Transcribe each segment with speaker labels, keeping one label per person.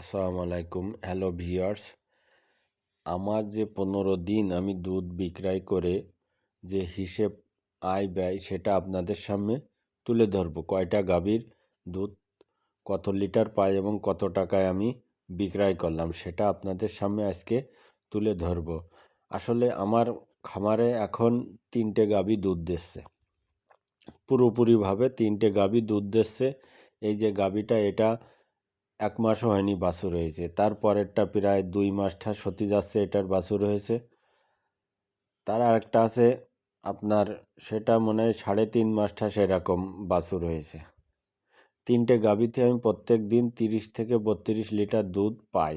Speaker 1: আসসালামু আলাইকুম। Hello viewers আমার যে পনেরো দিন আমি দুধ বিক্রয় করে যে হিসেব আয় ব্যয় সেটা আপনাদের সামনে তুলে ধরবো। কয়টা গাভীর দুধ, কত লিটার পাই এবং কত টাকায় আমি বিক্রয় করলাম সেটা আপনাদের সামনে আজকে তুলে ধরবো। আসলে আমার খামারে এখন তিনটে গাভী দুধ দিচ্ছে। পুরোপুরিভাবে তিনটে গাভী দুধ দিচ্ছে। এই যে গাভীটা, এটা এক মাসও হয়নি বাছুর হয়েছে। তারপরেরটা প্রায় দুই মাস ঠাস হতে যাচ্ছে, এটার বাছুর হয়েছে। তার আরেকটা আছে, আপনার সেটা মনে হয় সাড়ে তিন মাস ঠাস এরকম বাছুর হয়েছে। তিনটে গাভীতে আমি প্রত্যেক দিন তিরিশ থেকে বত্রিশ লিটার দুধ পাই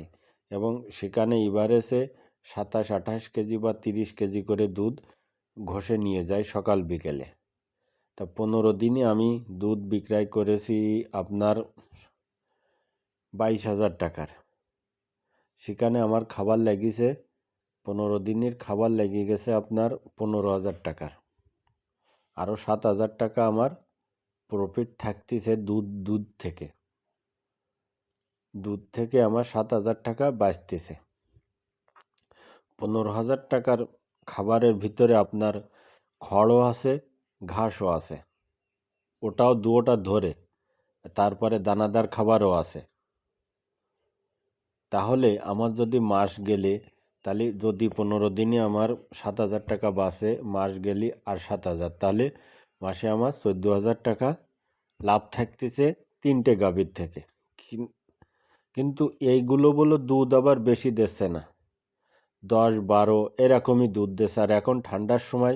Speaker 1: এবং সেখানে এভারেজে সাতাশ, আঠাশ কেজি বা তিরিশ কেজি করে দুধ ঘষে নিয়ে যায় সকাল বিকেলে। তা পনেরো দিনে আমি দুধ বিক্রয় করেছি আপনার বাইশ হাজার টাকার। সেখানে আমার খাবার লেগেছে, পনেরো দিনের খাবার লেগে গেছে আপনার পনেরো হাজার টাকার। আরও সাত হাজার টাকা আমার প্রফিট থাকতেছে দুধ দুধ থেকে। দুধ থেকে আমার সাত হাজার টাকা বাঁচতেছে। পনেরো হাজার টাকার খাবারের ভিতরে আপনার খড়ও আছে, ঘাসও আছে। ওটাও দুটোটা ধরে। তারপরে দানাদার খাবারও আছে। তাহলে আমার যদি মাস গেলে, তাহলে যদি পনেরো দিনে আমার সাত হাজার টাকা বাসে মাস গেলে আর সাত হাজার, তাহলে মাসে আমার চোদ্দ হাজার টাকা লাভ থাকতেছে তিনটে গাভীর থেকে। কিন্তু এইগুলো বলো দুধ আবার বেশি দিচ্ছে না। দশ, বারো এরকমই দুধ দিচ্ছে, আর এখন ঠান্ডার সময়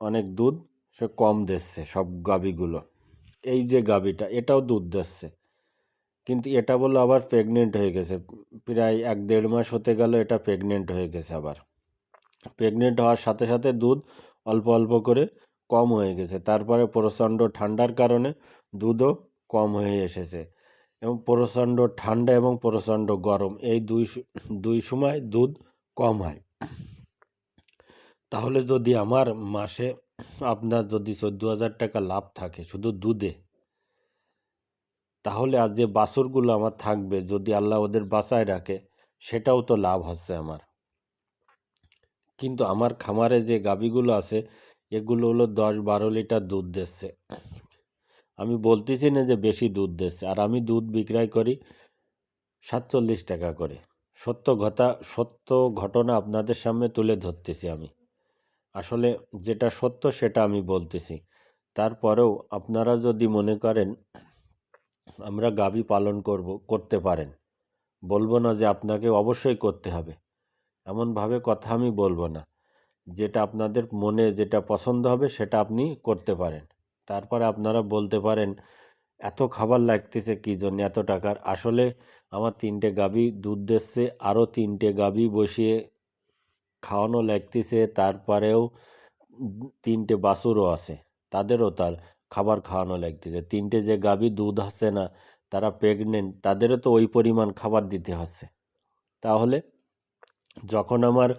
Speaker 1: অনেক দুধ সে কম দিচ্ছে সব গাভীগুলো। এই যে গাভীটা, এটাও দুধ দিচ্ছে। কিন্তু এটা বলল আবার প্রেগনেন্ট হয়ে গেছে। প্রায় এক দেড় মাস হতে গেল এটা প্রেগনেন্ট হয়ে গেছে আবার। প্রেগনেন্ট হওয়ার সাথে সাথে দুধ অল্প অল্প করে কম হয়ে গেছে। তারপরে প্রচণ্ড ঠান্ডার কারণে দুধও কম হয়ে এসেছে। এবং প্রচণ্ড ঠান্ডা এবং প্রচণ্ড গরম, এই দুই দুই সময় দুধ কম হয়। তাহলে যদি আমার মাসে আপনার যদি চোদ্দ হাজার টাকা লাভ থাকে শুধু দুধে তাহলে আজ যে বাছুরগুলো আমার থাকবে, যদি আল্লাহ ওদের বাঁচায় রাখে, সেটাও তো লাভ হচ্ছে আমার। কিন্তু আমার খামারে যে গাভীগুলো আছে, এগুলো হলো দশ বারো লিটার দুধ দিচ্ছে। আমি বলতেছি না যে বেশি দুধ দিচ্ছে, আর আমি দুধ বিক্রয় করি সাতচল্লিশ টাকা করে। সত্য ঘটা, সত্য ঘটনা আপনাদের সামনে তুলে ধরতেছি আমি। আসলে যেটা সত্য সেটা আমি বলতেছি। তারপরেও আপনারা যদি মনে করেন আমরা গাভী পালন করব, করতে পারেন। বলব না যে আপনাকে অবশ্যই করতে হবে। এমনভাবে কথা আমি বলব না। যেটা আপনাদের মনে যেটা পছন্দ হবে সেটা আপনি করতে পারেন। তারপরে আপনারা বলতে পারেন, এত খাবার লাগতেছে কী জন্য? এত টাকার? আসলে আমার তিনটে গাভী দুধ দিচ্ছে, আরও তিনটে গাভী বসিয়ে খাওয়ানো লাগতেছে। তারপরেও তিনটে বাছুরও আছে, তাদেরও তার। খাবার খাওয়ানো লাগতেছে। তিনটে যে গাভী দুধ হচ্ছে না, তারা প্রেগনেন্ট তাদেরও তো ওই পরিমাণ খাবার দিতে হচ্ছে। তাহলে যখন আমার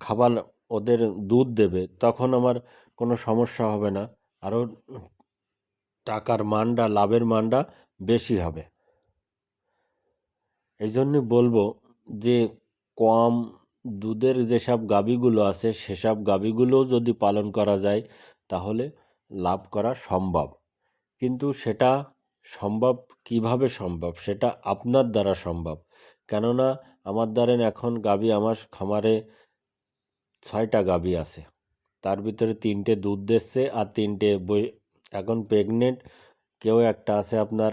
Speaker 1: খাবার ওদের দুধ দেবে, তখন আমার কোনো সমস্যা হবে না। আরও টাকার মানটা লাভের মানটা বেশি হবে। এই জন্যে বলব যে, কম দুধের যেসব গাভীগুলো আছে, সেসব গাভীগুলোও যদি পালন করা যায়, তাহলে লাভ করা সম্ভব। কিন্তু সেটা সম্ভব কীভাবে সম্ভব? সেটা আপনার দ্বারা সম্ভব। কেননা আমার দ্বারা এখন গাভী আমার খামারে ছয়টা গাভী আছে। তার ভিতরে তিনটে দুধ দিচ্ছে আর তিনটে বই এখন প্রেগনেন্ট কেউ একটা আছে আপনার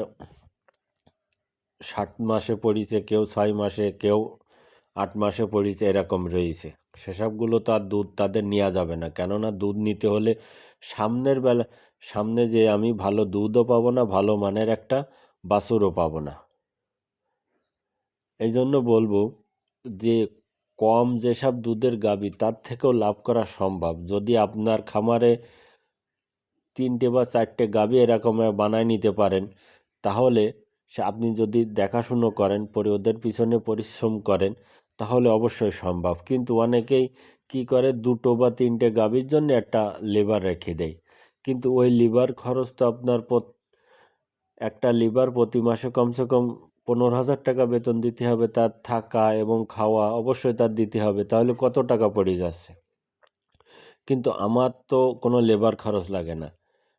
Speaker 1: ষাট মাসে পড়িছে, কেউ ছয় মাসে, কেউ আট মাসে পড়িছে, এরকম রয়েছে। সেসবগুলো তো আর দুধ তাদের নেওয়া যাবে না। কেননা দুধ নিতে হলে সামনের বেলা, সামনে যে আমি ভালো দুধও পাবো না, ভালো মানের একটা বাছুরও পাবো না। এই জন্য বলব যে কম যেসব দুধের গাবি, তার থেকেও লাভ করা সম্ভব। যদি আপনার খামারে তিনটে বা চারটে গাবি এরকম বানায় নিতে পারেন, তাহলে আপনি যদি দেখাশুনো করেন, পরে ওদের পিছনে পরিশ্রম করেন তাহলে অবশ্যই সম্ভব। কিন্তু অনেকেই কি করে? দুটো বা তিনটে গাভীর জন্য একটা লেবার রেখে দেয়। কিন্তু ওই লিভার খরচ তো আপনার একটা লিভার প্রতি মাসে কমসে কম পনেরো হাজার টাকা বেতন দিতে হবে। তার থাকা এবং খাওয়া অবশ্যই তার দিতে হবে। তাহলে কত টাকা পড়ে যাচ্ছে? কিন্তু আমার তো কোনো লেবার খরচ লাগে না।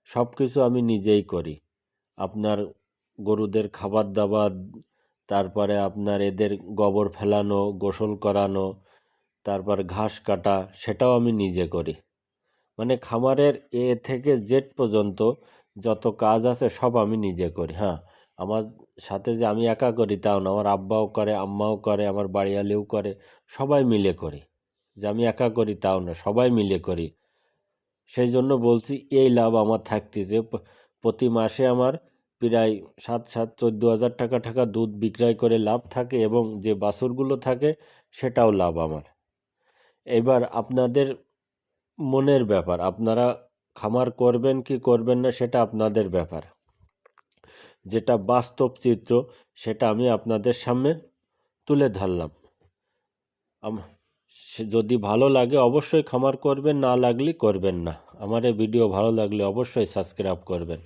Speaker 1: সব কিছু আমি নিজেই করি। আপনার গরুদের খাবার দাবার তারপরে আপনার এদের গোবর ফেলানো, গোসল করানো, তারপর ঘাস কাটা, সেটাও আমি নিজে করি। মানে খামারের এ থেকে জেড পর্যন্ত যত কাজ আছে সব আমি নিজে করি হ্যাঁ। আমার সাথে যে আমি একা করি তাও না, আমার আব্বাও করে, আম্মাও করে, আমার বাড়িয়ালেও করে, সবাই মিলে করি। যে আমি একা করি তাও না, সবাই মিলে করি। সেই জন্য বলছি, এই লাভ আমার থাকতেছে। যে প্রতি মাসে আমার প্রায় সাত সাত, চোদ্দ হাজার টাকা টাকা দুধ বিক্রয় করে লাভ থাকে এবং যে বাছুরগুলো থাকে সেটাও লাভ আমার। এবার আপনাদের মনের ব্যাপার, আপনারা খামার করবেন কি করবেন না সেটা আপনাদের ব্যাপার। যেটা বাস্তব চিত্র সেটা আমি আপনাদের সামনে তুলে ধরলাম। যদি ভালো লাগে অবশ্যই খামার করবেন, না লাগলে করবেন না। আমার এই ভিডিও ভালো লাগলে অবশ্যই সাবস্ক্রাইব করবেন।